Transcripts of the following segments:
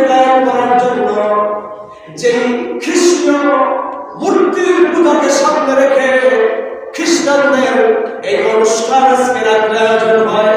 মূর্তি করার জন্য যে খ্রিস্ট মূর্তির পূজাকে সামনে রেখে খ্রিস্টানদের এই অনুষ্ঠান আজকে জন্য হয়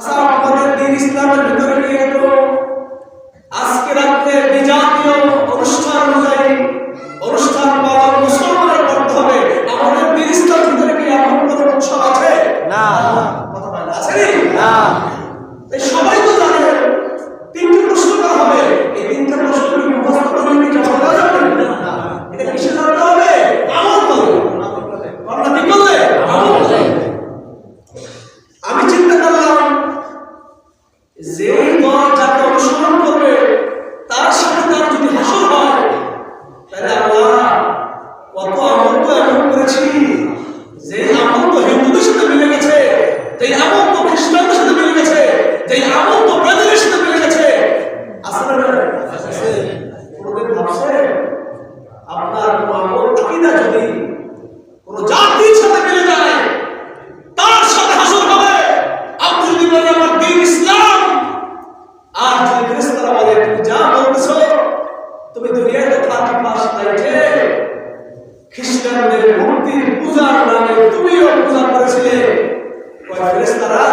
আচ্ছা, আমাদের দিন ইসলামের ভিতরে নিয়ে আজকে রাত্রে বিজাতীয় অনুষ্ঠান অনুযায়ী আর যদি ফেরেস্তারা বলে তুমি তুমি দুনিয়াতে থাকি পাশ লাইটে খ্রিস্টানদের মূর্তির পূজার নামে তুমিও পূজা করেছিলে। ফেরেস্তারা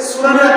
সুরানের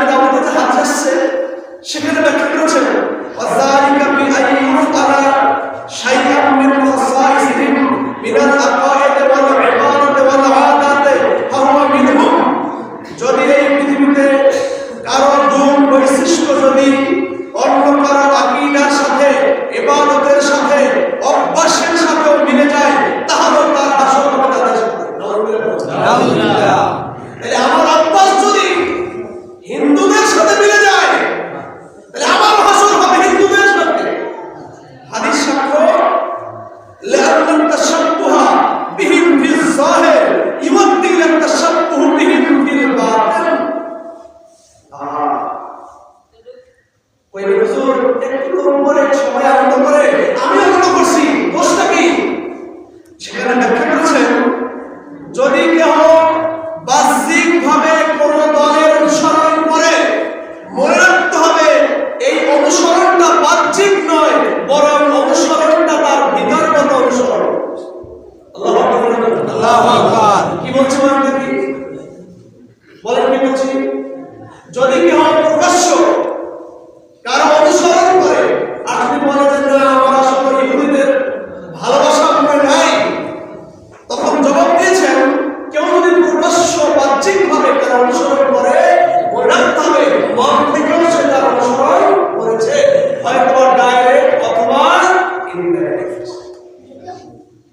ওই হুজুর একটু করে সবাই আনন্দ করে আমি আনন্দ করছি দোষটা কি? সেখানে ব্যাখ্যা যদি কেউ বাহ্যিক ভাবে দলের অনুসরণ করে মনে রাখতে হবে এই অনুসরণটা বাহ্যিক নয় বরং অনুসরণটা তার ভিতরগত অনুসরণ। আল্লাহ আল্লাহ কি বলছে মানে বলেন কি বলছি? যদি কেহ